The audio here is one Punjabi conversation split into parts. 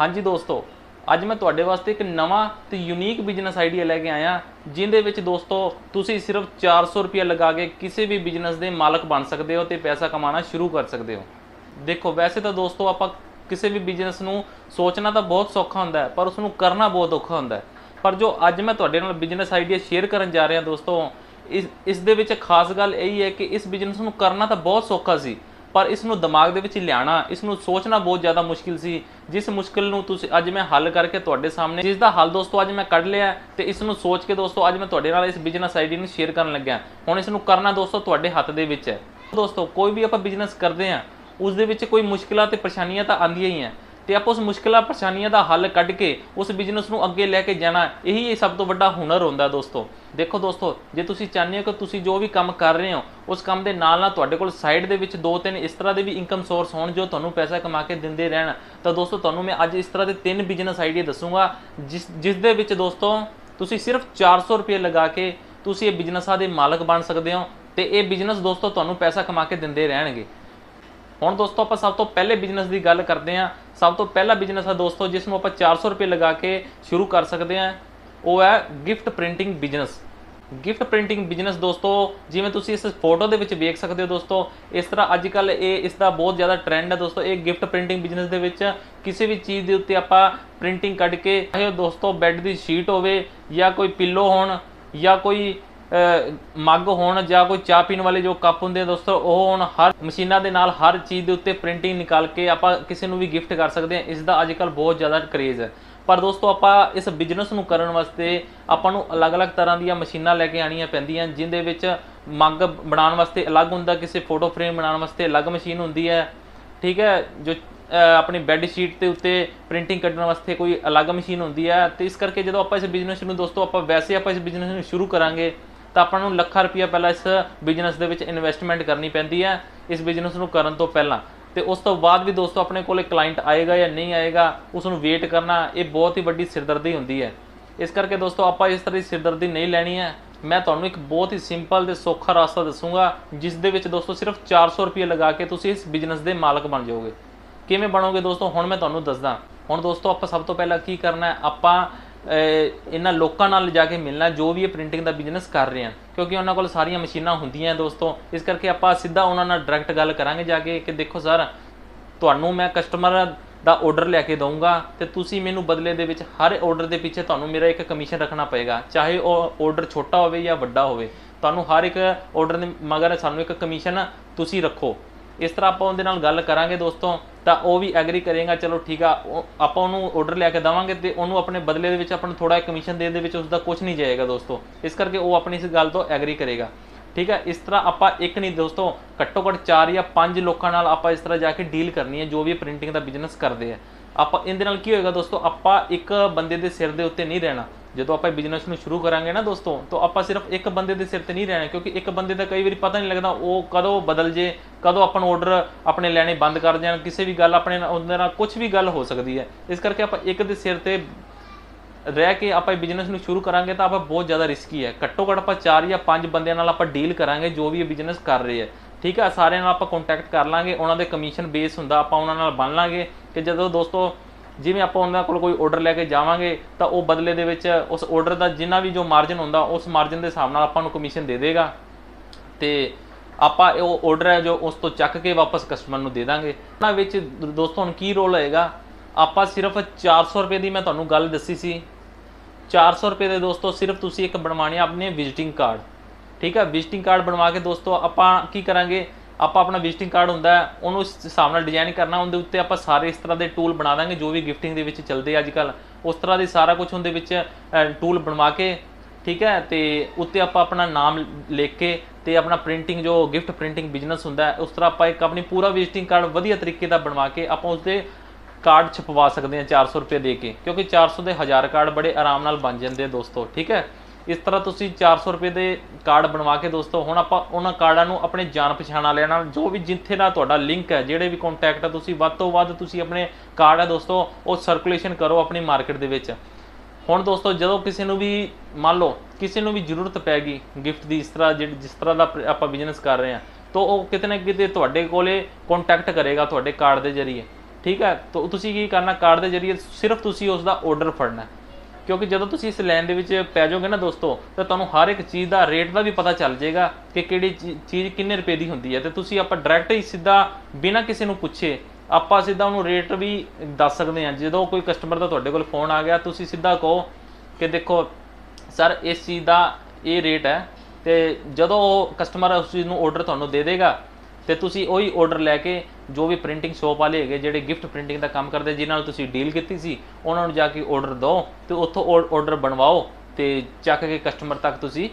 ਹਾਂਜੀ ਦੋਸਤੋ, ਅੱਜ ਮੈਂ ਤੁਹਾਡੇ ਵਾਸਤੇ ਇੱਕ ਨਵਾਂ ਤੇ ਯੂਨੀਕ ਬਿਜ਼ਨਸ ਆਈਡੀਆ ਲੈ ਕੇ ਆਇਆ ਜਿੰਦੇ ਵਿੱਚ ਦੋਸਤੋ ਤੁਸੀਂ ਸਿਰਫ 400 ਰੁਪਏ ਲਗਾ ਕੇ ਕਿਸੇ ਵੀ ਬਿਜ਼ਨਸ ਦੇ ਮਾਲਕ ਬਣ ਸਕਦੇ ਹੋ ਤੇ ਪੈਸਾ ਕਮਾਉਣਾ ਸ਼ੁਰੂ ਕਰ ਸਕਦੇ ਹੋ। ਦੇਖੋ, ਵੈਸੇ ਤਾਂ ਦੋਸਤੋ ਆਪਾਂ ਕਿਸੇ ਵੀ ਬਿਜ਼ਨਸ ਨੂੰ ਸੋਚਣਾ ਤਾਂ ਬਹੁਤ ਸੌਖਾ ਹੁੰਦਾ ਹੈ, ਪਰ ਉਸ ਨੂੰ ਕਰਨਾ ਬਹੁਤ ਔਖਾ ਹੁੰਦਾ ਹੈ। ਪਰ ਜੋ ਅੱਜ ਮੈਂ ਤੁਹਾਡੇ ਨਾਲ ਬਿਜ਼ਨਸ ਆਈਡੀਆ ਸ਼ੇਅਰ ਕਰਨ ਜਾ ਰਿਹਾ ਦੋਸਤੋ, ਇਸ ਇਸ ਦੇ ਵਿੱਚ ਖਾਸ ਗੱਲ ਇਹ ਹੀ ਹੈ ਕਿ ਇਸ ਬਿਜ਼ਨਸ ਨੂੰ ਕਰਨਾ ਤਾਂ ਬਹੁਤ ਸੌਖਾ ਸੀ। ਪਰ ਇਸ ਨੂੰ ਦਿਮਾਗ ਦੇ ਵਿੱਚ ਲਿਆਣਾ ਇਸ ਨੂੰ ਸੋਚਣਾ ਬਹੁਤ ਜ਼ਿਆਦਾ ਮੁਸ਼ਕਿਲ ਸੀ। ਜਿਸ ਮੁਸ਼ਕਿਲ ਨੂੰ ਤੁਸੀਂ ਅੱਜ ਮੈਂ ਹੱਲ ਕਰਕੇ ਤੁਹਾਡੇ ਸਾਹਮਣੇ ਜਿਸ ਦਾ ਹੱਲ ਦੋਸਤੋ ਅੱਜ ਮੈਂ ਕੱਢ ਲਿਆ ਤੇ ਇਸ ਨੂੰ ਸੋਚ ਕੇ ਦੋਸਤੋ ਅੱਜ ਮੈਂ ਤੁਹਾਡੇ ਨਾਲ ਇਸ ਬਿਜ਼ਨਸ ਆਈਡੀ ਨੂੰ ਸ਼ੇਅਰ ਕਰਨ ਲੱਗਿਆ ਹੁਣ ਇਸ ਨੂੰ ਕਰਨਾ ਦੋਸਤੋ ਤੁਹਾਡੇ ਹੱਥ ਦੇ ਵਿੱਚ ਹੈ। ਦੋਸਤੋ, ਕੋਈ ਵੀ ਆਪਾਂ ਬਿਜ਼ਨਸ ਕਰਦੇ ਆ ਉਸ ਦੇ ਵਿੱਚ ਕੋਈ ਮੁਸ਼ਕਿਲਾਂ ਤੇ ਪਰੇਸ਼ਾਨੀਆਂ ਤਾਂ ਆਉਂਦੀਆਂ ਹੀ ਆ ਤੇ ਆਪਾਂ ਉਸ ਮੁਸ਼ਕਿਲਾਂ ਪਰੇਸ਼ਾਨੀਆਂ ਦਾ ਹੱਲ ਕੱਢ ਕੇ ਉਸ ਬਿਜ਼ਨਸ ਨੂੰ ਅੱਗੇ ਲੈ ਕੇ ਜਾਣਾ, ਇਹੀ ਇਹ ਸਭ ਤੋਂ ਵੱਡਾ ਹੁਨਰ ਹੁੰਦਾ ਦੋਸਤੋ। ਦੇਖੋ ਦੋਸਤੋ, ਜੇ ਤੁਸੀਂ ਚਾਹੁੰਦੇ ਹੋ ਕਿ ਤੁਸੀਂ ਜੋ ਵੀ ਕੰਮ ਕਰ ਰਹੇ ਹੋ, ਉਸ ਕੰਮ ਦੇ ਨਾਲ ਨਾਲ ਤੁਹਾਡੇ ਕੋਲ ਸਾਈਡ ਦੇ ਵਿੱਚ ਦੋ ਤਿੰਨ ਇਸ ਤਰ੍ਹਾਂ ਦੇ ਵੀ ਇਨਕਮ ਸੋਰਸ ਹੋਣ ਜੋ ਤੁਹਾਨੂੰ ਪੈਸਾ ਕਮਾ ਕੇ ਦਿੰਦੇ ਰਹਿਣ, ਤਾਂ ਦੋਸਤੋ ਤੁਹਾਨੂੰ ਮੈਂ ਅੱਜ ਇਸ ਤਰ੍ਹਾਂ ਦੇ ਤਿੰਨ ਬਿਜ਼ਨਸ ਆਈਡੀਆ ਦੱਸੂਗਾ, ਜਿਸ ਜਿਸ ਦੇ ਵਿੱਚ ਦੋਸਤੋ ਤੁਸੀਂ ਸਿਰਫ 400 ਰੁਪਏ ਲਗਾ ਕੇ ਤੁਸੀਂ ਇਹ ਬਿਜ਼ਨਸਾਂ ਦੇ ਮਾਲਕ ਬਣ ਸਕਦੇ ਹੋ ਤੇ ਇਹ ਬਿਜ਼ਨਸ ਦੋਸਤੋ ਤੁਹਾਨੂੰ ਪੈਸਾ ਕਮਾ ਕੇ ਦਿੰਦੇ ਰਹਿਣਗੇ। ਹੁਣ ਦੋਸਤੋ ਆਪਾਂ ਸਭ ਤੋਂ ਪਹਿਲੇ ਬਿਜ਼ਨਸ ਦੀ ਗੱਲ ਕਰਦੇ ਹਾਂ। ਸਭ ਤੋਂ ਪਹਿਲਾ ਬਿਜ਼ਨਸ ਹੈ ਦੋਸਤੋ, ਜਿਸ ਨੂੰ ਆਪਾਂ 400 ਰੁਪਏ ਲਗਾ ਕੇ ਸ਼ੁਰੂ ਕਰ ਸਕਦੇ ਹਾਂ, ਉਹ ਹੈ gift printing business gift printing business ਦੋਸਤੋ, ਜਿਵੇਂ ਤੁਸੀਂ ਇਸ ਫੋਟੋ ਦੇ ਵਿੱਚ ਵੇਖ ਸਕਦੇ ਹੋ ਦੋਸਤੋ, ਇਸ ਤਰ੍ਹਾਂ ਅੱਜ ਕੱਲ ਇਹ ਇਸ ਦਾ ਬਹੁਤ ਜ਼ਿਆਦਾ ਟ੍ਰੈਂਡ ਹੈ ਦੋਸਤੋ, ਇਹ ਗਿਫਟ ਪ੍ਰਿੰਟਿੰਗ ਬਿਜ਼ਨਸ ਦੇ ਵਿੱਚ ਕਿਸੇ ਵੀ ਚੀਜ਼ ਦੇ ਉੱਤੇ ਆਪਾਂ ਪ੍ਰਿੰਟਿੰਗ ਕੱਢ ਕੇ, ਚਾਹੇ ਦੋਸਤੋ ਬੈੱਡ ਦੀ ਸ਼ੀਟ ਹੋਵੇ ਜਾਂ ਕੋਈ ਪਿੱਲੋ ਹੋਣ ਜਾਂ ਕੋਈ ਮੱਗ ਹੋਣ ਜਾਂ ਕੋਈ ਚਾਹ ਪੀਣ ਵਾਲੇ ਜੋ ਕੱਪ ਹੁੰਦੇ ਆ ਦੋਸਤੋ, ਉਹ ਹੁਣ ਹਰ ਮਸ਼ੀਨਾਂ ਦੇ ਨਾਲ ਹਰ ਚੀਜ਼ ਦੇ ਉੱਤੇ ਪ੍ਰਿੰਟਿੰਗ ਨਿਕਾਲ ਕੇ ਆਪਾਂ ਕਿਸੇ ਨੂੰ ਵੀ ਗਿਫਟ ਕਰ ਸਕਦੇ ਹਾਂ। ਇਸ ਦਾ ਅੱਜ ਕੱਲ ਬਹੁਤ ਜ਼ਿਆਦਾ ਕਰੇਜ਼ ਹੈ। ਪਰ ਦੋਸਤੋ, ਆਪਾਂ ਇਸ ਬਿਜ਼ਨਸ ਨੂੰ ਕਰਨ ਵਾਸਤੇ ਆਪਾਂ ਨੂੰ ਅਲੱਗ-ਅਲੱਗ ਤਰ੍ਹਾਂ ਦੀਆਂ ਮਸ਼ੀਨਾਂ ਲੈ ਕੇ ਆਣੀਆਂ ਪੈਂਦੀਆਂ, ਜਿੰਦੇ ਵਿੱਚ ਮੱਗ ਬਣਾਉਣ ਵਾਸਤੇ ਅਲੱਗ ਹੁੰਦਾ, ਕਿਸੇ ਫੋਟੋ ਫਰੇਮ ਬਣਾਉਣ ਵਾਸਤੇ ਅਲੱਗ ਮਸ਼ੀਨ ਹੁੰਦੀ ਹੈ। ਠੀਕ ਹੈ, ਜੋ ਆਪਣੀ ਬੈੱਡ ਸ਼ੀਟ ਦੇ ਉੱਤੇ ਪ੍ਰਿੰਟਿੰਗ ਕੱਢਣ ਵਾਸਤੇ ਕੋਈ ਅਲੱਗ ਮਸ਼ੀਨ ਹੁੰਦੀ ਹੈ। ਤੇ ਇਸ ਕਰਕੇ ਜਦੋਂ ਆਪਾਂ ਇਸ ਬਿਜ਼ਨਸ ਨੂੰ ਦੋਸਤੋ, ਆਪਾਂ ਵੈਸੇ ਆਪਾਂ ਇਸ ਬਿਜ਼ਨਸ ਨੂੰ ਸ਼ੁਰੂ ਕਰਾਂਗੇ ਤਾਂ ਆਪਾਂ ਨੂੰ ਲੱਖਾਂ ਰੁਪਈਆ ਪਹਿਲਾਂ ਇਸ ਬਿਜ਼ਨਸ ਦੇ ਵਿੱਚ ਇਨਵੈਸਟਮੈਂਟ ਕਰਨੀ ਪੈਂਦੀ ਹੈ, ਇਸ ਬਿਜ਼ਨਸ ਨੂੰ ਕਰਨ ਤੋਂ ਪਹਿਲਾਂ। ਤੇ ਉਸ ਤੋਂ ਬਾਅਦ ਵੀ ਦੋਸਤੋ ਆਪਣੇ ਕੋਲੇ ਕਲਾਇੰਟ ਆਏਗਾ ਜਾਂ ਨਹੀਂ ਆਏਗਾ, ਉਸ ਨੂੰ ਵੇਟ ਕਰਨਾ, ਇਹ ਬਹੁਤ ਹੀ ਵੱਡੀ ਸਿਰਦਰਦੀ ਹੁੰਦੀ ਹੈ। ਇਸ ਕਰਕੇ ਦੋਸਤੋ ਆਪਾਂ ਇਸ ਤਰ੍ਹਾਂ ਦੀ ਸਿਰਦਰਦੀ ਨਹੀਂ ਲੈਣੀ ਹੈ। ਮੈਂ ਤੁਹਾਨੂੰ ਇੱਕ ਬਹੁਤ ਹੀ ਸਿੰਪਲ ਤੇ ਸੌਖਾ ਰਸਤਾ ਦੱਸੂਗਾ, ਜਿਸ ਦੇ ਵਿੱਚ ਦੋਸਤੋ ਸਿਰਫ 400 ਰੁਪਏ ਲਗਾ ਕੇ ਤੁਸੀਂ ਇਸ ਬਿਜ਼ਨਸ ਦੇ ਮਾਲਕ ਬਣ ਜਾਓਗੇ। ਕਿਵੇਂ ਬਣੋਗੇ ਦੋਸਤੋ? ਹੁਣ ਮੈਂ ਤੁਹਾਨੂੰ ਦੱਸਦਾ। ਹੁਣ ਦੋਸਤੋ ਆਪਾਂ ਸਭ ਤੋਂ ਪਹਿਲਾਂ ਕੀ ਕਰਨਾ ਹੈ? ਆਪਾਂ ਇਹਨਾਂ ਲੋਕਾਂ ਨਾਲ ਜਾ ਕੇ ਮਿਲਣਾ, ਜੋ ਵੀ ਇਹ ਪ੍ਰਿੰਟਿੰਗ ਦਾ ਬਿਜ਼ਨਸ ਕਰ ਰਹੇ ਹਨ ਕਿਉਂਕਿ ਉਹਨਾਂ ਕੋਲ ਸਾਰੀਆਂ ਮਸ਼ੀਨਾਂ ਹੁੰਦੀਆਂ ਦੋਸਤੋ। ਇਸ ਕਰਕੇ ਆਪਾਂ ਸਿੱਧਾ ਉਹਨਾਂ ਨਾਲ ਡਾਇਰੈਕਟ ਗੱਲ ਕਰਾਂਗੇ ਜਾ ਕੇ ਕਿ ਦੇਖੋ ਸਰ, ਤੁਹਾਨੂੰ ਮੈਂ ਕਸਟਮਰ ਦਾ ਆਰਡਰ ਲੈ ਕੇ ਦਊਂਗਾ ਤੇ ਤੁਸੀਂ ਮੈਨੂੰ ਬਦਲੇ ਦੇ ਵਿੱਚ ਹਰ ਆਰਡਰ ਦੇ ਪਿੱਛੇ ਤੁਹਾਨੂੰ ਮੇਰਾ ਇੱਕ ਕਮਿਸ਼ਨ ਰੱਖਣਾ ਪਏਗਾ। ਚਾਹੇ ਉਹ ਆਰਡਰ ਛੋਟਾ ਹੋਵੇ ਜਾਂ ਵੱਡਾ ਹੋਵੇ। ਤੁਹਾਨੂੰ ਹਰ ਇੱਕ ਆਰਡਰ ਦੇ ਮਗਰ ਸਾਨੂੰ ਇੱਕ ਕਮਿਸ਼ਨ ਤੁਸੀਂ ਰੱਖੋ। ਇਸ ਤਰ੍ਹਾਂ ਆਪਾਂ ਉਹਦੇ ਨਾਲ ਗੱਲ ਕਰਾਂਗੇ ਦੋਸਤੋ, ਤਾਂ ਉਹ ਵੀ ਐਗਰੀ ਕਰੇਗਾ, ਚਲੋ ਠੀਕ ਆ, ਉਹ- ਆਪਾਂ ਉਹਨੂੰ ਆਰਡਰ ਲੈ ਕੇ ਦਵਾਂਗੇ ਤੇ ਉਹਨੂੰ ਆਪਣੇ ਬਦਲੇ ਦੇ ਵਿੱਚ ਆਪਾਂ ਨੂੰ ਥੋੜਾ ਕਮਿਸ਼ਨ ਦੇਣ ਦੇ ਵਿੱਚ ਉਸ ਦਾ ਕੁਝ ਨਹੀਂ ਜਾਏਗਾ ਦੋਸਤੋ। ਇਸ ਕਰਕੇ ਉਹ ਆਪਣੀ ਇਸ ਗੱਲ ਤੋਂ ਐਗਰੀ ਕਰੇਗਾ। ਠੀਕ ਹੈ ਇਸ ਤਰ੍ਹਾਂ ਆਪਾਂ ਇੱਕ ਨਹੀਂ ਦੋਸਤੋ, ਘੱਟੋ ਘੱਟ 4 ਜਾਂ 5 ਲੋਕਾਂ ਨਾਲ ਆਪਾਂ ਇਸ ਤਰ੍ਹਾਂ ਜਾ ਕੇ ਡੀਲ ਕਰਨੀ ਹੈ, ਜੋ ਵੀ ਪ੍ਰਿੰਟਿੰਗ ਦਾ ਬਿਜ਼ਨਸ ਕਰਦੇ ਆ। ਆਪਾਂ ਇਹਦੇ ਨਾਲ ਕੀ ਹੋਏਗਾ ਦੋਸਤੋ, ਆਪਾਂ ਇੱਕ ਬੰਦੇ ਦੇ ਸਿਰ ਦੇ ਉੱਤੇ ਨਹੀਂ ਰਹਿਣਾ। ਜਦੋਂ ਆਪਾਂ ਬਿਜ਼ਨਸ ਨੂੰ ਸ਼ੁਰੂ ਕਰਾਂਗੇ ਨਾ ਦੋਸਤੋ, ਤਾਂ ਆਪਾਂ ਸਿਰਫ ਇੱਕ ਬੰਦੇ ਦੇ ਸਿਰ ਤੇ ਨਹੀਂ ਰਹਿਣਾ, ਕਿਉਂਕਿ ਇੱਕ ਬੰਦੇ ਦਾ ਕਈ ਵਾਰੀ ਪਤਾ ਨਹੀਂ ਲੱਗਦਾ ਉਹ ਕਦੋਂ ਬਦਲ ਜੇ, ਕਦੋਂ ਆਪਾਂ ਨੂੰ ਆਰਡਰ ਆਪਣੇ ਲੈਣੇ ਬੰਦ ਕਰ ਜਾਣ ਕਿਸੇ ਵੀ ਗੱਲ ਆਪਣੇ ਉਹਦੇ ਨਾਲ ਕੁਝ ਵੀ ਗੱਲ ਹੋ ਸਕਦੀ ਹੈ। ਇਸ ਕਰਕੇ ਆਪਾਂ ਇੱਕ ਦੇ ਸਿਰ ਤੇ ਰਹਿ ਕੇ ਆਪਾਂ ਬਿਜ਼ਨਸ ਨੂੰ ਸ਼ੁਰੂ ਕਰਾਂਗੇ ਤਾਂ ਆਪਾਂ ਬਹੁਤ ਜ਼ਿਆਦਾ ਰਿਸਕੀ ਹੈ। ਘੱਟੋ ਘੱਟ ਆਪਾਂ 4 ਜਾਂ 5 ਬੰਦਿਆਂ ਨਾਲ ਆਪਾਂ ਡੀਲ ਕਰਾਂਗੇ, ਜੋ ਵੀ ਇਹ ਬਿਜ਼ਨਸ ਕਰ ਰਹੇ ਹੈ। ਠੀਕ ਆ, ਸਾਰਿਆਂ ਨਾਲ ਆਪਾਂ ਕੰਟੈਕਟ ਕਰ ਲਾਂਗੇ, ਉਹਨਾਂ ਦੇ ਕਮਿਸ਼ਨ ਬੇਸ ਹੁੰਦਾ, ਆਪਾਂ ਉਹਨਾਂ ਨਾਲ ਬਣ ਲਾਂਗੇ ਕਿ ਜਦੋਂ ਦੋਸਤੋ ਜਿਵੇਂ ਆਪਾਂ ਉਹਨਾਂ ਕੋਲ ਕੋਈ ਆਰਡਰ ਲੈ ਕੇ ਜਾਵਾਂਗੇ, ਤਾਂ ਉਹ ਬਦਲੇ ਦੇ ਵਿੱਚ ਉਸ ਆਰਡਰ ਦਾ ਜਿੰਨਾ ਵੀ ਜੋ ਮਾਰਜਨ ਹੁੰਦਾ, ਉਸ ਮਾਰਜਨ ਦੇ ਹਿਸਾਬ ਨਾਲ ਆਪਾਂ ਨੂੰ ਕਮਿਸ਼ਨ ਦੇ ਦੇਗਾ। ਤੇ ਆਪਾਂ ਉਹ ਆਰਡਰ ਹੈ ਜੋ ਉਸ ਤੋਂ ਚੱਕ ਕੇ ਵਾਪਸ ਕਸਟਮਰ ਨੂੰ ਦੇ ਦਾਂਗੇ। ਉਹਨਾਂ ਵਿੱਚ ਦੋਸਤੋ ਹੁਣ ਕੀ ਰੋਲ ਹੋਏਗਾ? ਆਪਾਂ ਸਿਰਫ 400 ਰੁਪਏ ਦੀ ਮੈਂ ਤੁਹਾਨੂੰ ਗੱਲ ਦੱਸੀ ਸੀ। 400 ਰੁਪਏ ਦੇ ਦੋਸਤੋ ਸਿਰਫ ਤੁਸੀਂ ਇੱਕ ਬਣਵਾਣੀ ਆਪਣੇ ਵਿਜ਼ਿਟਿੰਗ ਕਾਰਡ ਠੀਕ ਹੈ ਵਿਜ਼ਿਟਿੰਗ ਕਾਰਡ ਬਣਵਾ ਕੇ ਦੋਸਤੋ ਆਪਾਂ ਕੀ ਕਰਾਂਗੇ? ਆਪਾਂ ਆਪਣਾ ਵਿਜ਼ਿਟਿੰਗ ਕਾਰਡ ਹੁੰਦਾ ਉਹਨੂੰ ਇਸ ਹਿਸਾਬ ਨਾਲ ਡਿਜ਼ਾਈਨ ਕਰਨਾ, ਉਹਦੇ ਉੱਤੇ ਆਪਾਂ ਸਾਰੇ ਇਸ ਤਰ੍ਹਾਂ ਦੇ ਟੂਲ ਬਣਾ ਦਾਂਗੇ, ਜੋ ਵੀ ਗਿਫਟਿੰਗ ਦੇ ਵਿੱਚ ਚੱਲਦੇ ਅੱਜ ਕੱਲ ਉਸ ਤਰ੍ਹਾਂ ਦੀ ਸਾਰਾ ਕੁਝ ਉਹਦੇ ਵਿੱਚ ਟੂਲ ਬਣਵਾ ਕੇ, ਠੀਕ ਹੈ, ਤੇ ਉੱਤੇ ਆਪਾਂ ਆਪਣਾ ਨਾਮ ਲਿਖ ਕੇ ਤੇ ਆਪਣਾ ਪ੍ਰਿੰਟਿੰਗ ਜੋ ਗਿਫਟ ਪ੍ਰਿੰਟਿੰਗ ਬਿਜ਼ਨਸ ਹੁੰਦਾ ਉਸ ਤਰ੍ਹਾਂ ਆਪਾਂ ਇੱਕ ਆਪਣੀ ਪੂਰਾ ਵਿਜ਼ਿਟਿੰਗ ਕਾਰਡ ਵਧੀਆ ਤਰੀਕੇ ਦਾ ਬਣਵਾ ਕੇ ਆਪਾਂ ਉਸਦੇ ਕਾਰਡ ਛਪਵਾ ਸਕਦੇ ਹਾਂ 400 ਰੁਪਏ ਦੇ ਕੇ, ਕਿਉਂਕਿ 400 ਦੇ 1000 ਕਾਰਡ ਬੜੇ ਆਰਾਮ ਨਾਲ ਬਣ ਜਾਂਦੇ ਆ ਦੋਸਤੋ, ਠੀਕ ਹੈ। ਇਸ ਤਰ੍ਹਾਂ ਤੁਸੀਂ 400 ਰੁਪਏ ਦੇ ਕਾਰਡ ਬਣਵਾ ਕੇ ਦੋਸਤੋ, ਹੁਣ ਆਪਾਂ ਉਹਨਾਂ ਕਾਰਡਾਂ ਨੂੰ ਆਪਣੇ ਜਾਣ ਪਛਾਣ ਵਾਲਿਆਂ ਨਾਲ, ਜੋ ਵੀ ਜਿੱਥੇ ਦਾ ਤੁਹਾਡਾ ਲਿੰਕ ਹੈ, ਜਿਹੜੇ ਵੀ ਕੰਟੈਕਟ ਹੈ ਤੁਸੀਂ, ਵੱਧ ਤੋਂ ਵੱਧ ਤੁਸੀਂ ਆਪਣੇ ਕਾਰਡ ਹੈ ਦੋਸਤੋ, ਉਹ ਸਰਕੂਲੇਸ਼ਨ ਕਰੋ ਆਪਣੀ ਮਾਰਕੀਟ ਦੇ ਵਿੱਚ। ਹੁਣ ਦੋਸਤੋ, ਜਦੋਂ ਕਿਸੇ ਨੂੰ ਵੀ, ਮੰਨ ਲਓ, ਕਿਸੇ ਨੂੰ ਵੀ ਜ਼ਰੂਰਤ ਪੈ ਗਈ ਗਿਫਟ ਦੀ, ਇਸ ਤਰ੍ਹਾਂ ਜਿਹੜੀ, ਜਿਸ ਤਰ੍ਹਾਂ ਦਾ ਆਪਾਂ ਬਿਜ਼ਨਸ ਕਰ ਰਹੇ ਹਾਂ, ਤਾਂ ਉਹ ਕਿਤੇ ਨਾ ਕਿਤੇ ਤੁਹਾਡੇ ਕੋਲੇ ਕੰਟੈਕਟ ਕਰੇਗਾ ਤੁਹਾਡੇ ਕਾਰਡ ਦੇ ਜ਼ਰੀਏ। ਠੀਕ ਹੈ? ਤਾਂ ਤੁਸੀਂ ਕੀ ਕਰਨਾ, ਕਾਰਡ ਦੇ ਜ਼ਰੀਏ ਸਿਰਫ ਤੁਸੀਂ ਉਸ ਦਾ ਆਰਡਰ ਫੜਨਾ ਕਿਉਂਕਿ ਜਦੋਂ ਤੁਸੀਂ ਇਸ ਲਾਈਨ ਦੇ ਵਿੱਚ ਪੈ ਜਾਓਗੇ ਨਾ ਦੋਸਤੋ, ਤਾਂ ਤੁਹਾਨੂੰ ਹਰ ਇੱਕ ਚੀਜ਼ ਦਾ ਰੇਟ ਦਾ ਵੀ ਪਤਾ ਚੱਲ ਜਾਏਗਾ ਕਿ ਕਿਹੜੀ ਚੀ- ਚੀਜ਼ ਕਿੰਨੇ ਰੁਪਏ ਦੀ ਹੁੰਦੀ ਹੈ। ਤੇ ਤੁਸੀਂ ਆਪਾਂ ਡਾਇਰੈਕਟ ਹੀ ਸਿੱਧਾ ਬਿਨਾਂ ਕਿਸੇ ਨੂੰ ਪੁੱਛੇ, ਆਪਾਂ ਸਿੱਧਾ ਉਹਨੂੰ ਰੇਟ ਵੀ ਦੱਸ ਸਕਦੇ ਹਾਂ। ਜਦੋਂ ਕੋਈ ਕਸਟਮਰ ਦਾ ਤੁਹਾਡੇ ਕੋਲ ਫੋਨ ਆ ਗਿਆ, ਤੁਸੀਂ ਸਿੱਧਾ ਕਹੋ ਕਿ ਦੇਖੋ, ਸਰ, ਇਸ ਚੀਜ਼ ਦਾ ਇਹ ਰੇਟ ਹੈ। ਤੇ ਜਦੋਂ ਉਹ ਕਸਟਮਰ ਉਸ ਚੀਜ਼ ਨੂੰ ਆਰਡਰ ਤੁਹਾਨੂੰ ਦੇ ਦੇਗਾ ਤੇ ਤੁਸੀਂ ਉਹੀ ਆਰਡਰ ਲੈ ਕੇ ਜੋ ਵੀ ਪ੍ਰਿੰਟਿੰਗ ਸ਼ੋਪ ਵਾਲੇ ਹੈਗੇ, ਜਿਹੜੇ ਗਿਫਟ ਪ੍ਰਿੰਟਿੰਗ ਦਾ ਕੰਮ ਕਰਦੇ, ਜਿਨ੍ਹਾਂ ਨਾਲ ਤੁਸੀਂ ਡੀਲ ਕੀਤੀ ਸੀ, ਉਹਨਾਂ ਨੂੰ ਜਾ ਕੇ ਆਰਡਰ ਦਿਓ ਤੇ ਉੱਥੋਂ ਆਰਡਰ ਬਣਵਾਓ ਤੇ ਚੱਕ ਕੇ ਕਸਟਮਰ ਤੱਕ ਤੁਸੀਂ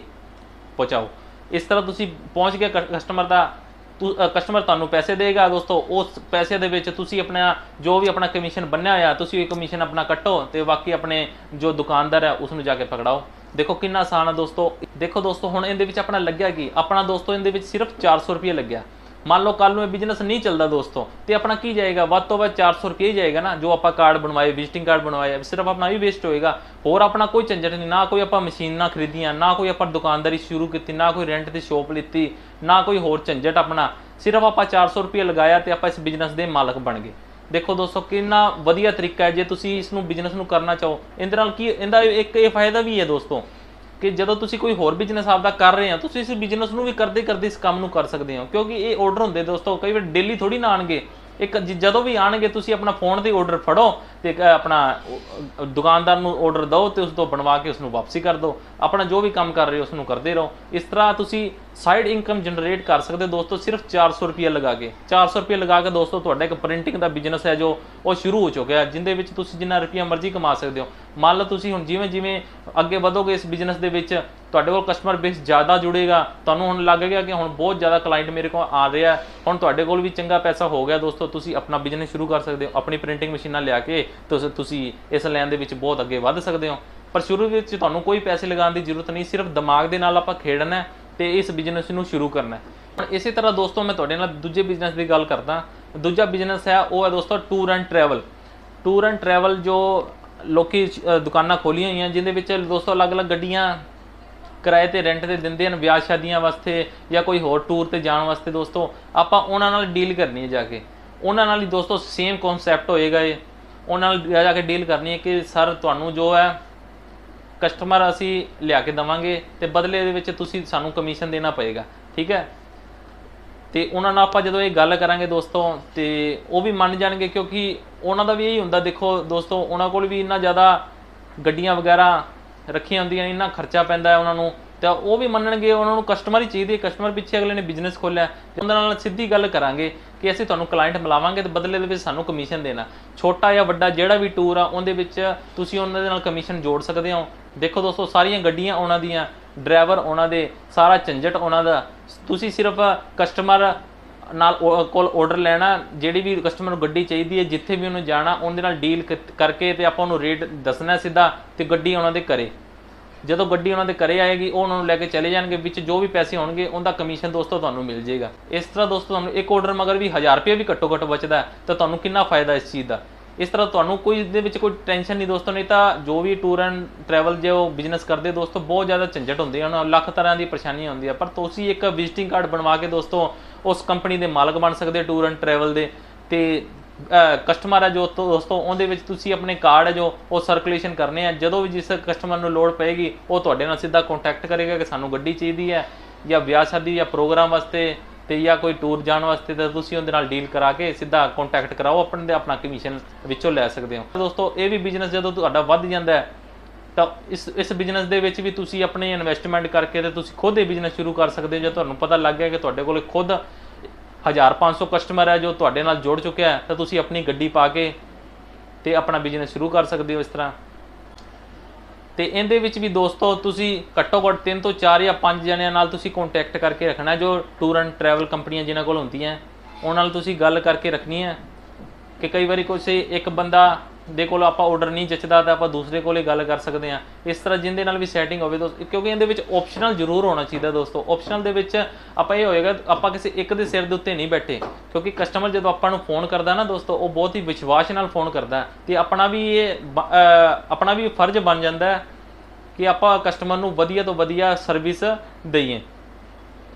ਪਹੁੰਚਾਓ। ਇਸ ਤਰ੍ਹਾਂ ਤੁਸੀਂ ਪਹੁੰਚ ਗਏ ਕਸਟਮਰ ਦਾ ਕਸਟਮਰ ਤੁਹਾਨੂੰ ਪੈਸੇ ਦੇਗਾ ਦੋਸਤੋ, ਉਸ ਪੈਸੇ ਦੇ ਵਿੱਚ ਤੁਸੀਂ ਆਪਣਾ ਜੋ ਵੀ ਆਪਣਾ ਕਮਿਸ਼ਨ ਬੰਨਿਆ ਹੋਇਆ, ਤੁਸੀਂ ਉਹ ਕਮਿਸ਼ਨ ਆਪਣਾ ਕੱਟੋ ਤੇ ਬਾਕੀ ਆਪਣੇ ਜੋ ਦੁਕਾਨਦਾਰ ਹੈ ਉਸ ਨੂੰ ਜਾ ਕੇ ਪਕੜਾਓ। ਦੇਖੋ ਕਿੰਨਾ ਆਸਾਨ ਹੈ ਦੋਸਤੋ। ਦੇਖੋ ਦੋਸਤੋ, ਹੁਣ ਇਹਦੇ ਵਿੱਚ ਆਪਣਾ ਲੱਗਿਆ ਕੀ? ਆਪਣਾ ਦੋਸਤੋ, ਇਹਦੇ ਵਿੱਚ ਸਿਰਫ 400 ਰੁਪਏ ਲੱਗਿਆ। ਮੰਨ ਲਓ ਕੱਲ ਨੂੰ ਇਹ ਬਿਜ਼ਨਸ ਨਹੀਂ ਚੱਲਦਾ ਦੋਸਤੋ, ਤੇ ਆਪਣਾ ਕੀ ਜਾਏਗਾ? ਵੱਧ ਤੋਂ ਵੱਧ 400 ਰੁਪਏ ਹੀ ਜਾਏਗਾ ਨਾ, ਜੋ ਆਪਾਂ ਕਾਰਡ ਬਣਵਾਏ ਵਿਜ਼ਿਟਿੰਗ ਕਾਰਡ ਬਣਵਾਏ ਸਿਰਫ ਆਪਣਾ ਵੀ ਵੇਸਟ ਹੋਏਗਾ। ਹੋਰ ਆਪਣਾ ਕੋਈ ਝੰਜਟ ਨਹੀਂ, ਨਾ ਕੋਈ ਆਪਾਂ ਮਸ਼ੀਨਾਂ ਖਰੀਦੀਆਂ, ਨਾ ਕੋਈ ਆਪਾਂ ਦੁਕਾਨਦਾਰੀ ਸ਼ੁਰੂ ਕੀਤੀ, ਨਾ ਕੋਈ ਰੈਂਟ ਤੇ ਸ਼ੋਪ ਲਿੱਤੀ, ਨਾ ਕੋਈ ਹੋਰ ਝੰਜਟ ਆਪਣਾ। ਸਿਰਫ ਆਪਾਂ 400 ਰੁਪਏ ਲਗਾਇਆ ਤੇ ਆਪਾਂ ਇਸ ਬਿਜ਼ਨਸ ਦੇ ਮਾਲਕ ਬਣ ਗਏ। ਦੇਖੋ ਦੋਸਤੋ, ਕਿੰਨਾ ਵਧੀਆ ਤਰੀਕਾ ਹੈ, ਜੇ ਤੁਸੀਂ ਇਸ ਨੂੰ ਬਿਜ਼ਨਸ ਨੂੰ ਕਰਨਾ ਚਾਹੋ, ਇਹਦੇ ਨਾਲ ਕੀ, ਇਹਦਾ ਇੱਕ ਇਹ ਫਾਇਦਾ ਵੀ ਹੈ ਦੋਸਤੋ ਕਿ ਜਦੋਂ ਤੁਸੀਂ ਕੋਈ ਹੋਰ ਬਿਜ਼ਨਸ ਆਪਦਾ ਕਰ ਰਹੇ ਹੋ, ਤੁਸੀਂ ਇਸ ਬਿਜ਼ਨਸ ਨੂੰ ਵੀ ਕਰਦੇ ਕਰਦੇ ਇਸ ਕੰਮ ਨੂੰ ਕਰ ਸਕਦੇ ਹੋ। ਕਿਉਂਕਿ ਇਹ ਆਰਡਰ ਹੁੰਦੇ ਦੋਸਤੋ, ਕਈ ਵਾਰ ਡੇਲੀ ਥੋੜੀ ਨਾ ਆਣਗੇ ਇੱਕ ਜਦੋਂ ਵੀ ਆਣਗੇ ਤੁਸੀਂ ਆਪਣਾ ਫੋਨ ਤੇ ਆਰਡਰ ਫੜੋ ਤੇ ਇੱਕ ਆਪਣਾ ਦੁਕਾਨਦਾਰ ਨੂੰ ਆਰਡਰ ਦਿਓ ਤੇ ਉਸ ਤੋਂ ਬਣਵਾ ਕੇ ਉਸ ਨੂੰ ਵਾਪਸੀ ਕਰ ਦਿਓ। ਆਪਣਾ ਜੋ ਵੀ ਕੰਮ ਕਰ ਰਹੇ ਹੋ ਉਸ ਨੂੰ ਕਰਦੇ ਰਹੋ। ਇਸ ਤਰ੍ਹਾਂ ਤੁਸੀਂ ਸਾਈਡ ਇਨਕਮ ਜਨਰੇਟ ਕਰ ਸਕਦੇ ਹੋ ਦੋਸਤੋ, ਸਿਰਫ 400 ਰੁਪਏ ਲਗਾ ਕੇ। 400 ਰੁਪਏ ਲਗਾ ਕੇ ਦੋਸਤੋ, ਤੁਹਾਡਾ ਇੱਕ ਪ੍ਰਿੰਟਿੰਗ ਦਾ ਬਿਜ਼ਨਸ ਹੈ ਜੋ ਉਹ ਸ਼ੁਰੂ ਹੋ ਚੁੱਕਿਆ ਹੈ, ਜਿੰਦੇ ਵਿੱਚ ਤੁਸੀਂ ਜਿੰਨਾ ਰੁਪਿਆ ਮਰਜ਼ੀ ਕਮਾ ਸਕਦੇ ਹੋ। ਮੰਨ ਲਓ ਤੁਸੀਂ ਹੁਣ ਜਿਵੇਂ ਜਿਵੇਂ ਅੱਗੇ ਵਧੋਗੇ ਇਸ ਬਿਜ਼ਨਸ ਦੇ ਵਿੱਚ, ਤੁਹਾਡੇ ਕੋਲ ਕਸਟਮਰ ਬੇਸ ਜ਼ਿਆਦਾ ਜੁੜੇਗਾ, ਤੁਹਾਨੂੰ ਹੁਣ ਲੱਗ ਗਿਆ ਕਿ ਹੁਣ ਬਹੁਤ ਜ਼ਿਆਦਾ ਕਲਾਇੰਟ ਮੇਰੇ ਕੋਲ ਆ ਰਿਹਾ ਹੁਣ ਤੁਹਾਡੇ ਕੋਲ ਵੀ ਚੰਗਾ ਪੈਸਾ ਹੋ ਗਿਆ ਦੋਸਤੋ, ਤੁਸੀਂ ਆਪਣਾ ਬਿਜ਼ਨਸ ਸ਼ੁਰੂ ਕਰ ਸਕਦੇ ਹੋ, ਆਪਣੀ ਪ੍ਰਿੰਟਿੰਗ ਮਸ਼ੀਨਾਂ ਲਿਆ ਕੇ ਤੁਸੀਂ ਇਸ ਲਾਈਨ ਦੇ ਵਿੱਚ ਬਹੁਤ ਅੱਗੇ ਵੱਧ ਸਕਦੇ ਹੋ। ਪਰ ਸ਼ੁਰੂ ਵਿੱਚ ਤੁਹਾਨੂੰ ਕੋਈ ਪੈਸੇ ਲਗਾਉਣ ਦੀ ਜ਼ਰੂਰਤ ਨਹੀਂ, ਸਿਰਫ ਦਿਮਾਗ ਦੇ ਨਾਲ ਆਪਾਂ ਖੇਡਣਾ ਹੈ। ਤੇ ਇਸ ਬਿਜ਼ਨਸ ਨੂੰ ਸ਼ੁਰੂ ਕਰਨਾ ਹੈ। ਹੁਣ ਇਸੇ ਤਰ੍ਹਾਂ ਦੋਸਤੋ, ਮੈਂ ਤੁਹਾਡੇ ਨਾਲ ਦੂਜੇ ਬਿਜ਼ਨਸ ਦੀ ਗੱਲ ਕਰਦਾ। ਦੂਜਾ ਬਿਜ਼ਨਸ ਹੈ, ਉਹ ਹੈ ਦੋਸਤੋ tour and travel tour and travel ਜੋ ਲੋਕੀ ਦੁਕਾਨਾਂ ਖੋਲੀਆਂ ਹੋਈਆਂ ਜਿੰਦੇ ਵਿੱਚ ਦੋਸਤੋ ਅਲੱਗ-ਅਲੱਗ ਗੱਡੀਆਂ ਕਿਰਾਏ ਤੇ ਰੈਂਟ ਤੇ ਦਿੰਦੇ ਹਨ, ਵਿਆਹ ਸ਼ਾਦੀਆਂ ਵਾਸਤੇ ਜਾਂ ਕੋਈ ਹੋਰ ਟੂਰ ਤੇ ਜਾਣ ਵਾਸਤੇ ਦੋਸਤੋ। ਆਪਾਂ ਉਹਨਾਂ ਨਾਲ ਡੀਲ ਕਰਨੀ ਹੈ ਜਾ ਕੇ। ਉਹਨਾਂ ਨਾਲ ਹੀ ਦੋਸਤੋ ਸੇਮ ਕਨਸੈਪਟ ਹੋਏਗਾ ਇਹ। ਉਹਨਾਂ ਨਾਲ ਜਾ ਕੇ ਡੀਲ ਕਰਨੀ ਹੈ ਕਿ, ਸਰ, ਤੁਹਾਨੂੰ ਜੋ ਹੈ ਕਸਟਮਰ ਅਸੀਂ ਲਿਆ ਕੇ ਦਵਾਂਗੇ ਤੇ ਬਦਲੇ ਦੇ ਵਿੱਚ ਤੁਸੀਂ ਸਾਨੂੰ ਕਮਿਸ਼ਨ ਦੇਣਾ ਪਏਗਾ, ਠੀਕ ਹੈ? ਤੇ ਉਹਨਾਂ ਨਾਲ ਆਪਾਂ ਜਦੋਂ ਇਹ ਗੱਲ ਕਰਾਂਗੇ ਦੋਸਤੋ, ਤੇ ਉਹ ਵੀ ਮੰਨ ਜਾਣਗੇ ਕਿਉਂਕਿ ਉਹਨਾਂ ਦਾ ਵੀ ਇਹੀ ਹੁੰਦਾ, ਦੇਖੋ ਦੋਸਤੋ, ਉਹਨਾਂ ਕੋਲ ਵੀ ਇੰਨਾ ਜ਼ਿਆਦਾ ਗੱਡੀਆਂ ਵਗੈਰਾ ਰੱਖੀਆਂ ਹੁੰਦੀਆਂ ਇੰਨਾ ਖਰਚਾ ਪੈਂਦਾ ਹੈ ਉਹਨਾਂ ਨੂੰ। ਤਾਂ ਉਹ ਵੀ ਮੰਨਣਗੇ, ਉਹਨਾਂ ਨੂੰ ਕਸਟਮਰ ਹੀ ਚਾਹੀਦੇ ਕਸਟਮਰ ਪਿੱਛੇ ਅਗਲੇ ਨੇ ਬਿਜ਼ਨਸ ਖੋਲ੍ਹਿਆ ਤੇ ਉਹਨਾਂ ਨਾਲ ਸਿੱਧੀ ਗੱਲ ਕਰਾਂਗੇ ਕਿ ਅਸੀਂ ਤੁਹਾਨੂੰ ਕਲਾਇੰਟ ਮਿਲਾਵਾਂਗੇ ਤੇ ਬਦਲੇ ਦੇ ਵਿੱਚ ਸਾਨੂੰ ਕਮਿਸ਼ਨ ਦੇਣਾ। ਛੋਟਾ ਜਾਂ ਵੱਡਾ ਜਿਹੜਾ ਵੀ ਟੂਰ ਆ, ਉਹਦੇ ਵਿੱਚ ਤੁਸੀਂ ਉਹਨਾਂ ਦੇ ਨਾਲ ਕਮਿਸ਼ਨ ਜੋੜ ਸਕਦੇ ਹੋ। ਦੇਖੋ ਦੋਸਤੋ, ਸਾਰੀਆਂ ਗੱਡੀਆਂ ਉਹਨਾਂ ਦੀਆਂ ਡਰਾਈਵਰ ਉਹਨਾਂ ਦੇ, ਸਾਰਾ ਝੰਜਟ ਉਹਨਾਂ ਦਾ। ਤੁਸੀਂ ਸਿਰਫ ਕਸਟਮਰ ਨਾਲ ਉਹ- ਕੋਲ ਆਰਡਰ ਲੈਣਾ, ਜਿਹੜੀ ਵੀ ਕਸਟਮਰ ਨੂੰ ਗੱਡੀ ਚਾਹੀਦੀ ਹੈ, ਜਿੱਥੇ ਵੀ ਉਹਨੂੰ ਜਾਣਾ, ਉਹਦੇ ਨਾਲ ਡੀਲ ਕਰਕੇ ਤੇ ਆਪਾਂ ਉਹਨੂੰ ਰੇਟ ਦੱਸਣਾ ਸਿੱਧਾ ਤੇ ਗੱਡੀ ਉਹਨਾਂ ਦੇ ਕਰੇ ਜਦੋਂ ਗੱਡੀ ਉਹਨਾਂ ਦੇ ਘਰੇ ਆਏਗੀ, ਉਹ ਉਹਨਾਂ ਨੂੰ ਲੈ ਕੇ ਚਲੇ ਜਾਣਗੇ, ਵਿੱਚ ਜੋ ਵੀ ਪੈਸੇ ਹੋਣਗੇ, ਉਹਦਾ ਕਮਿਸ਼ਨ ਦੋਸਤੋ ਤੁਹਾਨੂੰ ਮਿਲ ਜਾਏਗਾ। ਇਸ ਤਰ੍ਹਾਂ ਦੋਸਤੋ ਤੁਹਾਨੂੰ ਇੱਕ ਆਰਡਰ ਮਗਰ ਵੀ 1000 ਰੁਪਏ ਵੀ ਘੱਟੋ ਘੱਟ ਬਚਦਾ ਤਾਂ ਤੁਹਾਨੂੰ ਕਿੰਨਾ ਫਾਇਦਾ ਇਸ ਚੀਜ਼ ਦਾ? ਇਸ ਤਰ੍ਹਾਂ ਤੁਹਾਨੂੰ ਕੋਈ ਇਹਦੇ ਵਿੱਚ ਕੋਈ ਟੈਨਸ਼ਨ ਨਹੀਂ ਦੋਸਤੋ, ਨਹੀਂ ਤਾਂ ਜੋ ਵੀ ਟੂਰ ਐਂਡ ਟਰੈਵਲ ਜੇ ਉਹ ਬਿਜ਼ਨਸ ਕਰਦੇ ਦੋਸਤੋ, ਬਹੁਤ ਜ਼ਿਆਦਾ ਝੰਜਟ ਹੁੰਦੇ ਹਨ ਲੱਖ ਤਰ੍ਹਾਂ ਦੀ ਪਰੇਸ਼ਾਨੀਆਂ ਹੁੰਦੀਆਂ। ਪਰ ਤੁਸੀਂ ਇੱਕ ਵਿਜ਼ਿਟਿੰਗ ਕਾਰਡ ਬਣਵਾ ਕੇ ਦੋਸਤੋ, ਉਸ ਕੰਪਨੀ ਦੇ ਮਾਲਕ ਬਣ ਸਕਦੇ ਟੂਰ ਐਂਡ ਟਰੈਵਲ ਦੇ, ਤੇ ਕਸਟਮਰ ਹੈ ਜੋ ਤੋ- ਦੋਸਤੋ, ਉਹਦੇ ਵਿੱਚ ਤੁਸੀਂ ਆਪਣੇ ਕਾਰਡ ਹੈ ਜੋ ਉਹ ਸਰਕੂਲੇਸ਼ਨ ਕਰਨੇ ਆ। ਜਦੋਂ ਵੀ ਜਿਸ ਕਸਟਮਰ ਨੂੰ ਲੋੜ ਪਏਗੀ, ਉਹ ਤੁਹਾਡੇ ਨਾਲ ਸਿੱਧਾ ਕੰਟੈਕਟ ਕਰੇਗਾ ਕਿ ਸਾਨੂੰ ਗੱਡੀ ਚਾਹੀਦੀ ਹੈ ਜਾਂ ਵਿਆਹ ਸ਼ਾਦੀ ਜਾਂ ਪ੍ਰੋਗਰਾਮ ਵਾਸਤੇ ਤੇ ਜਾਂ ਕੋਈ ਟੂਰ ਜਾਣ ਵਾਸਤੇ ਤਾਂ ਤੁਸੀਂ ਉਹਦੇ ਨਾਲ ਡੀਲ ਕਰਾ ਕੇ ਸਿੱਧਾ ਕੰਟੈਕਟ ਕਰਾਓ ਆਪਣੇ ਦੇ ਆਪਣਾ ਕਮਿਸ਼ਨ ਵਿੱਚੋਂ ਲੈ ਸਕਦੇ ਹੋ। ਦੋਸਤੋ, ਇਹ ਵੀ ਬਿਜ਼ਨਸ ਜਦੋਂ ਤੁਹਾਡਾ ਵੱਧ ਜਾਂਦਾ ਹੈ, ਤਾਂ ਇਸ ਇਸ ਬਿਜ਼ਨਸ ਦੇ ਵਿੱਚ ਵੀ ਤੁਸੀਂ ਆਪਣੀ ਇਨਵੈਸਟਮੈਂਟ ਕਰਕੇ ਤੇ ਤੁਸੀਂ ਖੁਦ ਇਹ ਬਿਜ਼ਨਸ ਸ਼ੁਰੂ ਕਰ ਸਕਦੇ ਹੋ। ਜੇ ਤੁਹਾਨੂੰ ਪਤਾ ਲੱਗ ਗਿਆ ਕਿ ਤੁਹਾਡੇ ਕੋਲ ਖੁਦ 1500 ਕਸਟਮਰ ਹੈ ਜੋ ਤੁਹਾਡੇ ਨਾਲ ਜੁੜ ਚੁੱਕਿਆ ਹੈ, ਤਾਂ ਤੁਸੀਂ ਆਪਣੀ ਗੱਡੀ ਪਾ ਕੇ ਤੇ ਆਪਣਾ ਬਿਜ਼ਨਸ ਸ਼ੁਰੂ ਕਰ ਸਕਦੇ ਹੋ ਇਸ ਤਰ੍ਹਾਂ। ਤੇ ਇਹਦੇ ਵਿੱਚ ਵੀ ਦੋਸਤੋ, ਤੁਸੀਂ ਘੱਟੋ ਘੱਟ 3 ਤੋਂ 4 ਜਾਂ 5 ਜਣਿਆਂ ਨਾਲ ਤੁਸੀਂ ਕੰਟੈਕਟ ਕਰਕੇ ਰੱਖਣਾ ਜੋ ਟੂਰ ਐਂਡ ਟਰੈਵਲ ਕੰਪਨੀਆਂ ਜਿਨ੍ਹਾਂ ਕੋਲ ਹੁੰਦੀਆਂ ਉਹਨਾਂ ਨਾਲ ਤੁਸੀਂ ਗੱਲ ਕਰਕੇ ਰੱਖਣੀ ਹੈ ਕਿ ਕਈ ਵਾਰੀ ਕੋਈ ਇੱਕ ਬੰਦਾ ਦੇ ਕੋਲ ਆਪਾਂ ਆਰਡਰ ਨਹੀਂ ਜੱਚਦਾ ਤਾਂ ਆਪਾਂ ਦੂਸਰੇ ਕੋਲੇ ਗੱਲ ਕਰ ਸਕਦੇ ਹਾਂ। ਇਸ ਤਰ੍ਹਾਂ ਜਿੰਦੇ ਨਾਲ ਵੀ ਸੈਟਿੰਗ ਹੋਵੇ ਦੋਸਤ, ਕਿਉਂਕਿ ਇਹਦੇ ਵਿੱਚ ਆਪਸ਼ਨਲ ਜ਼ਰੂਰ ਹੋਣਾ ਚਾਹੀਦਾ ਦੋਸਤੋ। ਆਪਸ਼ਨਲ ਦੇ ਵਿੱਚ ਆਪਾਂ ਇਹ ਹੋਏਗਾ, ਆਪਾਂ ਕਿਸੇ ਇੱਕ ਦੇ ਸਿਰ ਦੇ ਉੱਤੇ ਨਹੀਂ ਬੈਠੇ। ਕਿਉਂਕਿ ਕਸਟਮਰ ਜਦੋਂ ਆਪਾਂ ਨੂੰ ਫੋਨ ਕਰਦਾ ਨਾ ਦੋਸਤੋ, ਉਹ ਬਹੁਤ ਹੀ ਵਿਸ਼ਵਾਸ ਨਾਲ ਫੋਨ ਕਰਦਾ। ਹੈ ਤੇ ਆਪਣਾ ਵੀ ਇਹ ਬ- ਆਪਣਾ ਵੀ ਫਰਜ਼ ਬਣ ਜਾਂਦਾ ਕਿ ਆਪਾਂ ਕਸਟਮਰ ਨੂੰ ਵਧੀਆ ਤੋਂ ਵਧੀਆ ਸਰਵਿਸ ਦਈਏ।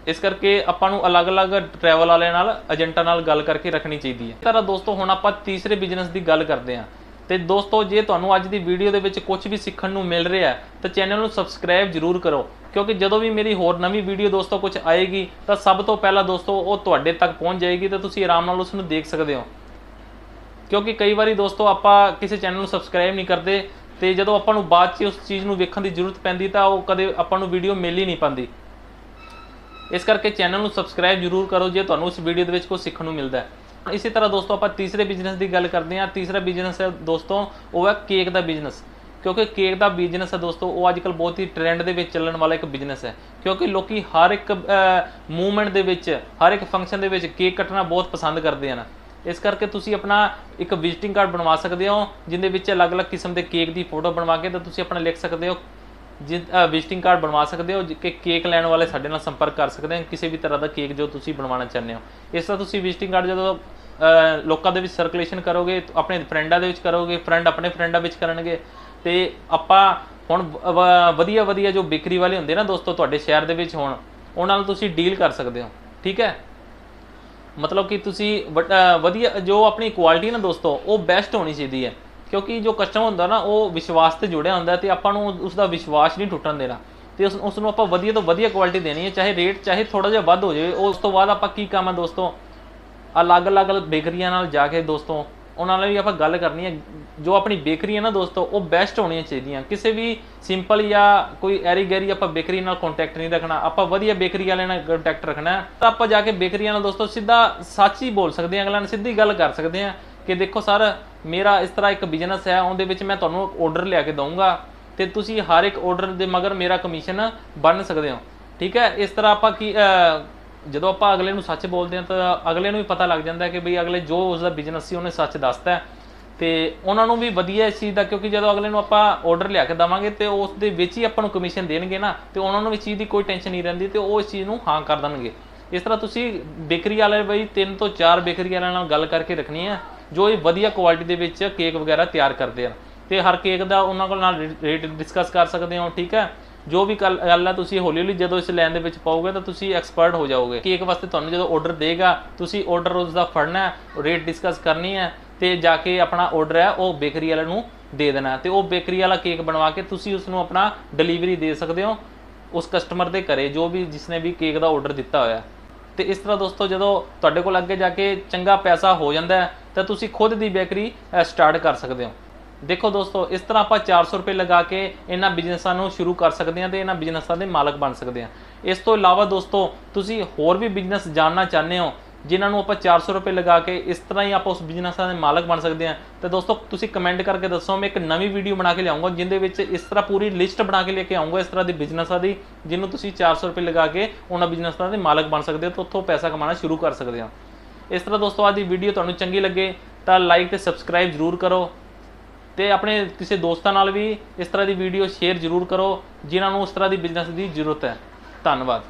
ਇਸ ਕਰਕੇ ਆਪਾਂ ਨੂੰ ਅਲੱਗ-ਅਲੱਗ ਟਰੈਵਲ ਵਾਲਿਆਂ ਨਾਲ ਏਜੰਟਾਂ ਨਾਲ ਗੱਲ ਕਰਕੇ ਰੱਖਣੀ ਚਾਹੀਦੀ ਹੈ। ਇਸ ਤਰ੍ਹਾਂ ਦੋਸਤੋ, ਹੁਣ ਆਪਾਂ ਤੀਸਰੇ ਬਿਜ਼ਨਸ ਦੀ ਗੱਲ ਕਰਦੇ ਹਾਂ। ਤੇ ਦੋਸਤੋ, ਜੇ ਤੁਹਾਨੂੰ ਅੱਜ ਦੀ ਵੀਡੀਓ ਦੇ ਵਿੱਚ ਕੁਝ ਵੀ ਸਿੱਖਣ ਨੂੰ ਮਿਲ ਰਿਹਾ ਹੈ, ਤਾਂ ਚੈਨਲ ਨੂੰ ਸਬਸਕ੍ਰਾਈਬ ਜ਼ਰੂਰ ਕਰੋ। ਕਿਉਂਕਿ ਜਦੋਂ ਵੀ ਮੇਰੀ ਹੋਰ ਨਵੀਂ ਵੀਡੀਓ ਦੋਸਤੋ ਕੁਝ ਆਏਗੀ, ਤਾਂ ਸਭ ਤੋਂ ਪਹਿਲਾਂ ਦੋਸਤੋ, ਉਹ ਤੁਹਾਡੇ ਤੱਕ ਪਹੁੰਚ ਜਾਏਗੀ ਤਾਂ ਤੁਸੀਂ ਆਰਾਮ ਨਾਲ ਉਸ ਨੂੰ ਦੇਖ ਸਕਦੇ ਹੋ। ਕਿਉਂਕਿ ਕਈ ਵਾਰੀ ਦੋਸਤੋ, ਆਪਾਂ ਕਿਸੇ ਚੈਨਲ ਨੂੰ ਸਬਸਕ੍ਰਾਈਬ ਨਹੀਂ ਕਰਦੇ ਤੇ ਜਦੋਂ ਆਪਾਂ ਨੂੰ ਬਾਅਦ 'ਚ ਉਸ ਚੀਜ਼ ਨੂੰ ਵੇਖਣ ਦੀ ਜ਼ਰੂਰਤ ਪੈਂਦੀ, ਤਾਂ ਉਹ ਕਦੇ ਆਪਾਂ ਨੂੰ ਵੀਡੀਓ ਮਿਲ ਹੀ ਨਹੀਂ ਪਾਉਂਦੀ। ਇਸ ਕਰਕੇ ਚੈਨਲ ਨੂੰ ਸਬਸਕ੍ਰਾਈਬ ਜ਼ਰੂਰ ਕਰੋ, ਜੇ ਤੁਹਾਨੂੰ ਇਸ ਵੀਡੀਓ ਦੇ ਵਿੱਚ ਕੁਝ ਸਿੱਖਣ ਨੂੰ ਮਿਲਦਾ ਹੈ। ਇਸੇ ਤਰ੍ਹਾਂ ਦੋਸਤੋ, ਆਪਾਂ ਤੀਸਰੇ ਬਿਜ਼ਨਸ ਦੀ ਗੱਲ ਕਰਦੇ ਹਾਂ। ਤੀਸਰਾ ਬਿਜ਼ਨਸ ਹੈ ਦੋਸਤੋ, ਉਹ ਹੈ ਕੇਕ ਦਾ ਬਿਜ਼ਨਸ ਕਿਉਂਕਿ ਕੇਕ ਦਾ ਬਿਜ਼ਨਸ ਹੈ ਦੋਸਤੋ, ਉਹ ਅੱਜਕੱਲ ਬਹੁਤ ਹੀ ਟ੍ਰੈਂਡ ਦੇ ਵਿੱਚ ਚੱਲਣ ਵਾਲਾ ਇੱਕ ਬਿਜ਼ਨਸ ਹੈ। ਕਿਉਂਕਿ ਲੋਕੀ ਹਰ ਇੱਕ ਮੂਵਮੈਂਟ ਦੇ ਵਿੱਚ, ਹਰ ਇੱਕ ਫੰਕਸ਼ਨ ਦੇ ਵਿੱਚ ਕੇਕ ਕੱਟਣਾ ਬਹੁਤ ਪਸੰਦ ਕਰਦੇ ਹਨ। ਇਸ ਕਰਕੇ ਤੁਸੀਂ ਆਪਣਾ ਇੱਕ ਵਿਜ਼ਿਟਿੰਗ ਕਾਰਡ ਬਣਵਾ ਸਕਦੇ ਹੋ, ਜਿੰਦੇ ਵਿੱਚ ਅਲੱਗ-ਅਲੱਗ ਕਿਸਮ ਦੇ ਕੇਕ ਦੀ ਫੋਟੋ ਬਣਵਾ ਕੇ ਤਾਂ ਤੁਸੀਂ ਆਪਣਾ ਲਿਖ ਸਕਦੇ ਹੋ ਵਿਜ਼ਿਟਿੰਗ ਕਾਰਡ ਬਣਵਾ ਸਕਦੇ ਹੋ ਕਿ ਕੇਕ ਲੈਣ ਵਾਲੇ ਸਾਡੇ ਨਾਲ ਸੰਪਰਕ ਕਰ ਸਕਦੇ ਹਨ, ਕਿਸੇ ਵੀ ਤਰ੍ਹਾਂ ਦਾ ਕੇਕ ਜੋ ਤੁਸੀਂ ਬਣਵਾਉਣਾ ਚਾਹੁੰਦੇ ਹੋ। ਇਸ ਤਰ੍ਹਾਂ ਤੁਸੀਂ ਵਿਜ਼ਿਟਿੰਗ ਕਾਰਡ ਜਦੋਂ ਲੋਕਾਂ ਦੇ ਵਿੱਚ ਸਰਕੂਲੇਸ਼ਨ ਕਰੋਗੇ ਆਪਣੇ ਫਰੈਂਡਾਂ ਦੇ ਵਿੱਚ ਕਰੋਗੇ ਫਰੈਂਡ ਆਪਣੇ ਫਰੈਂਡਾਂ ਵਿੱਚ ਕਰਨਗੇ, ਤੇ ਆਪਾਂ ਹੁਣ ਵਧੀਆ ਵਧੀਆ ਜੋ ਬੇਕਰੀ ਵਾਲੇ ਹੁੰਦੇ ਨਾ ਦੋਸਤੋ ਤੁਹਾਡੇ ਸ਼ਹਿਰ ਦੇ ਵਿੱਚ ਹੋਣ, ਉਹਨਾਂ ਨਾਲ ਤੁਸੀਂ ਡੀਲ ਕਰ ਸਕਦੇ ਹੋ, ਠੀਕ ਹੈ? ਮਤਲਬ ਕਿ ਤੁਸੀਂ ਵਟ- ਵਧੀਆ, ਜੋ ਆਪਣੀ ਕੁਆਲਿਟੀ ਨਾ ਦੋਸਤੋ, ਉਹ ਬੈਸਟ ਹੋਣੀ ਚਾਹੀਦੀ ਹੈ। ਕਿਉਂਕਿ ਜੋ ਕਸਟਮਰ ਹੁੰਦਾ ਨਾ, ਉਹ ਵਿਸ਼ਵਾਸ ਤੇ ਜੁੜਿਆ ਹੁੰਦਾ ਤੇ ਆਪਾਂ ਨੂੰ ਉਸ ਦਾ ਵਿਸ਼ਵਾਸ ਨਹੀਂ ਟੁੱਟਣ ਦੇਣਾ। ਤੇ ਉਸ ਉਸ ਨੂੰ ਆਪਾਂ ਵਧੀਆ ਤੋਂ ਵਧੀਆ ਕੁਆਲਿਟੀ ਦੇਣੀ ਹੈ, ਚਾਹੇ ਰੇਟ ਚਾਹੇ ਥੋੜਾ ਜਿਹਾ ਵੱਧ ਹੋ ਜਾਵੇ ਉਸ ਤੋਂ ਬਾਅਦ ਆਪਾਂ ਕੀ ਕੰਮ ਹੈ ਦੋਸਤੋ? ਅਲੱਗ-ਅਲੱਗ ਬੇਕਰੀਆਂ ਨਾਲ ਜਾ ਕੇ ਦੋਸਤੋ, ਉਹਨਾਂ ਨਾਲ ਵੀ ਆਪਾਂ ਗੱਲ ਕਰਨੀ ਹੈ। ਜੋ ਆਪਣੀ ਬੇਕਰੀ ਹੈ ਨਾ ਦੋਸਤੋ, ਉਹ ਬੈਸਟ ਹੋਣੀਆਂ ਚਾਹੀਦੀਆਂ। ਕਿਸੇ ਵੀ ਸਿੰਪਲ ਜਾਂ ਕੋਈ ਐਰੀ ਗੈਰੀ ਆਪਾਂ ਬੇਕਰੀ ਨਾਲ ਕੰਟੈਕਟ ਨਹੀਂ ਰੱਖਣਾ। ਆਪਾਂ ਵਧੀਆ ਬੇਕਰੀ ਵਾਲਿਆਂ ਨਾਲ ਕੰਟੈਕਟ ਰੱਖਣਾ। ਤਾਂ ਆਪਾਂ ਜਾ ਕੇ ਬੇਕਰੀਆਂ ਨਾਲ ਦੋਸਤੋ ਸਿੱਧਾ ਸੱਚ ਹੀ ਬੋਲ ਸਕਦੇ ਹਾਂ, ਅਗਲਾ ਨਾਲ ਸਿੱਧੀ ਗੱਲ ਕਰ ਸਕਦੇ ਹਾਂ। ਕਿ ਦੇਖੋ ਸਰ, ਮੇਰਾ ਇਸ ਤਰ੍ਹਾਂ ਇੱਕ ਬਿਜ਼ਨਸ ਹੈ, ਉਹਦੇ ਵਿੱਚ ਮੈਂ ਤੁਹਾਨੂੰ ਆਰਡਰ ਲਿਆ ਕੇ ਦਊਂਗਾ ਤੇ ਤੁਸੀਂ ਹਰ ਇੱਕ ਆਰਡਰ ਦੇ ਮਗਰ ਮੇਰਾ ਕਮਿਸ਼ਨ ਬਣ ਸਕਦੇ ਹੋ। ਠੀਕ ਹੈ? ਇਸ ਤਰ੍ਹਾਂ ਆਪਾਂ ਕੀ ਜਦੋਂ ਆਪਾਂ ਅਗਲੇ ਨੂੰ ਸੱਚ ਬੋਲਦੇ ਹਾਂ ਤਾਂ ਅਗਲੇ ਨੂੰ ਵੀ ਪਤਾ ਲੱਗ ਜਾਂਦਾ ਕਿ ਬਈ ਅਗਲੇ ਜੋ ਉਸ ਦਾ ਬਿਜ਼ਨਸ ਸੀ, ਉਹਨੇ ਸੱਚ ਦੱਸਤਾ ਹੈ। ਤੇ ਉਹਨਾਂ ਨੂੰ ਵੀ ਵਧੀਆ ਇਸ ਚੀਜ਼ ਦਾ, ਕਿਉਂਕਿ ਜਦੋਂ ਅਗਲੇ ਨੂੰ ਆਪਾਂ ਆਰਡਰ ਲਿਆ ਕੇ ਦਵਾਂਗੇ ਤੇ ਉਸ ਦੇ ਵਿੱਚ ਹੀ ਆਪਾਂ ਨੂੰ ਕਮਿਸ਼ਨ ਦੇਣਗੇ ਨਾ, ਤੇ ਉਹਨਾਂ ਨੂੰ ਵੀ ਚੀਜ਼ ਦੀ ਕੋਈ ਟੈਨਸ਼ਨ ਨਹੀਂ ਰਹਿੰਦੀ ਤੇ ਉਹ ਇਸ ਚੀਜ਼ ਨੂੰ ਹਾਂ ਕਰ ਦੇਣਗੇ। ਇਸ ਤਰ੍ਹਾਂ ਤੁਸੀਂ ਬੇਕਰੀ ਵਾਲੇ ਬਈ ਤਿੰਨ ਤੋਂ ਚਾਰ ਬੇਕਰੀ ਵਾਲਿਆਂ ਨਾਲ ਗੱਲ ਕਰਕੇ ਰੱਖਣੀ ਹੈ। ਜੋ ਇਹ ਵਧੀਆ ਕੁਆਲਿਟੀ ਦੇ ਵਿੱਚ ਕੇਕ ਵਗੈਰਾ ਤਿਆਰ ਕਰਦੇ ਆ। ਤੇ ਹਰ ਕੇਕ ਦਾ ਉਹਨਾਂ ਕੋਲ ਨਾਲ ਰੇਟ ਡਿਸਕਸ ਕਰ ਸਕਦੇ ਹੋ, ਠੀਕ ਹੈ? ਜੋ ਵੀ ਗੱਲ ਗੱਲ ਹੈ ਤੁਸੀਂ ਹੌਲੀ ਹੌਲੀ ਜਦੋਂ ਇਸ ਲਾਈਨ ਦੇ ਵਿੱਚ ਪਾਓਗੇ ਤਾਂ ਤੁਸੀਂ ਐਕਸਪਰਟ ਹੋ ਜਾਓਗੇ। ਕੇਕ ਵਾਸਤੇ ਤੁਹਾਨੂੰ ਜਦੋਂ ਆਰਡਰ ਦੇਗਾ, ਤੁਸੀਂ ਆਰਡਰ ਉਸ ਦਾ ਫੜਨਾ ਹੈ ਰੇਟ ਡਿਸਕਸ ਕਰਨੀ ਹੈ ਤੇ ਜਾ ਕੇ ਆਪਣਾ ਆਰਡਰ ਹੈ, ਉਹ ਬੇਕਰੀ ਵਾਲੇ ਨੂੰ ਦੇ ਦੇਣਾ ਹੈ। ਤੇ ਉਹ ਬੇਕਰੀ ਵਾਲਾ ਕੇਕ ਬਣਵਾ ਕੇ ਤੁਸੀਂ ਉਸ ਨੂੰ ਆਪਣਾ ਡਿਲੀਵਰੀ ਦੇ ਸਕਦੇ ਹੋ ਉਸ ਕਸਟਮਰ ਦੇ ਘਰੇ, ਜੋ ਵੀ ਜਿਸਨੇ ਵੀ ਕੇਕ ਦਾ ਆਰਡਰ ਦਿੱਤਾ ਹੋਇਆ ਹੈ। ਤੇ ਇਸ ਤਰ੍ਹਾਂ ਦੋਸਤੋ ਜਦੋਂ ਤੁਹਾਡੇ ਕੋਲ ਅੱਗੇ ਜਾ ਕੇ ਚੰਗਾ ਪੈਸਾ ਹੋ ਜਾਂਦਾ ਹੈ ਤਾਂ ਤੁਸੀਂ ਖੁਦ ਦੀ ਬੇਕਰੀ ਸਟਾਰਟ ਕਰ ਸਕਦੇ ਹੋ। ਦੇਖੋ ਦੋਸਤੋ, ਇਸ ਤਰ੍ਹਾਂ ਆਪਾਂ 400 ਰੁਪਏ ਲਗਾ ਕੇ ਇਹਨਾਂ ਬਿਜ਼ਨਸਾਂ ਨੂੰ ਸ਼ੁਰੂ ਕਰ ਸਕਦੇ ਹਾਂ ਤੇ ਇਹਨਾਂ ਬਿਜ਼ਨਸਾਂ ਦੇ ਮਾਲਕ ਬਣ ਸਕਦੇ ਹਾਂ। ਇਸ ਤੋਂ ਇਲਾਵਾ ਦੋਸਤੋ, ਤੁਸੀਂ ਹੋਰ ਵੀ ਬਿਜ਼ਨਸ ਜਾਣਨਾ ਚਾਹੁੰਦੇ ਹੋ, ਜਿਨ੍ਹਾਂ ਨੂੰ ਆਪਾਂ 400 ਰੁਪਏ ਲਗਾ ਕੇ ਇਸ ਤਰ੍ਹਾਂ ਹੀ ਆਪਾਂ ਉਸ ਬਿਜ਼ਨਸਾਂ ਦੇ ਮਾਲਕ ਬਣ ਸਕਦੇ ਹਾਂ, ਤੇ ਦੋਸਤੋ, ਤੁਸੀਂ ਕਮੈਂਟ ਕਰਕੇ ਦੱਸੋ, ਮੈਂ ਇੱਕ ਨਵੀਂ ਵੀਡੀਓ ਬਣਾ ਕੇ ਲਿਆਉਂਗਾ ਜਿੰਦੇ ਵਿੱਚ ਇਸ ਤਰ੍ਹਾਂ ਪੂਰੀ ਲਿਸਟ ਬਣਾ ਕੇ ਲੈ ਕੇ ਆਉਂਗਾ, ਇਸ ਤਰ੍ਹਾਂ ਦੀ ਬਿਜ਼ਨਸਾਂ ਦੀ, ਜਿਹਨੂੰ ਤੁਸੀਂ 400 ਰੁਪਏ ਲਗਾ ਕੇ ਉਹਨਾਂ ਬਿਜ਼ਨਸਾਂ ਦੇ ਮਾਲਕ ਬਣ ਸਕਦੇ ਹੋ, ਤੇ ਉੱਥੋਂ ਪੈਸਾ ਕਮਾਉਣਾ ਸ਼ੁਰੂ ਕਰ ਸਕਦੇ ਹੋ। ਇਸ ਤਰ੍ਹਾਂ ਦੋਸਤੋ, ਅੱਜ ਦੀ ਵੀਡੀਓ ਤੁਹਾਨੂੰ ਚੰਗੀ ਲੱਗੇ ਤਾਂ ਲਾਈਕ ਤੇ ਸਬਸਕ੍ਰਾਈਬ ਜ਼ਰੂਰ ਕਰੋ ਤੇ ਆਪਣੇ ਕਿਸੇ ਦੋਸਤਾਂ ਨਾਲ ਵੀ ਇਸ ਤਰ੍ਹਾਂ ਦੀ ਵੀਡੀਓ ਸ਼ੇਅਰ ਜ਼ਰੂਰ ਕਰੋ, ਜਿਨ੍ਹਾਂ ਨੂੰ ਉਸ ਤਰ੍ਹਾਂ ਦੀ ਬਿਜ਼ਨਸ ਦੀ ਜ਼ਰੂਰਤ ਹੈ। ਧੰਨਵਾਦ।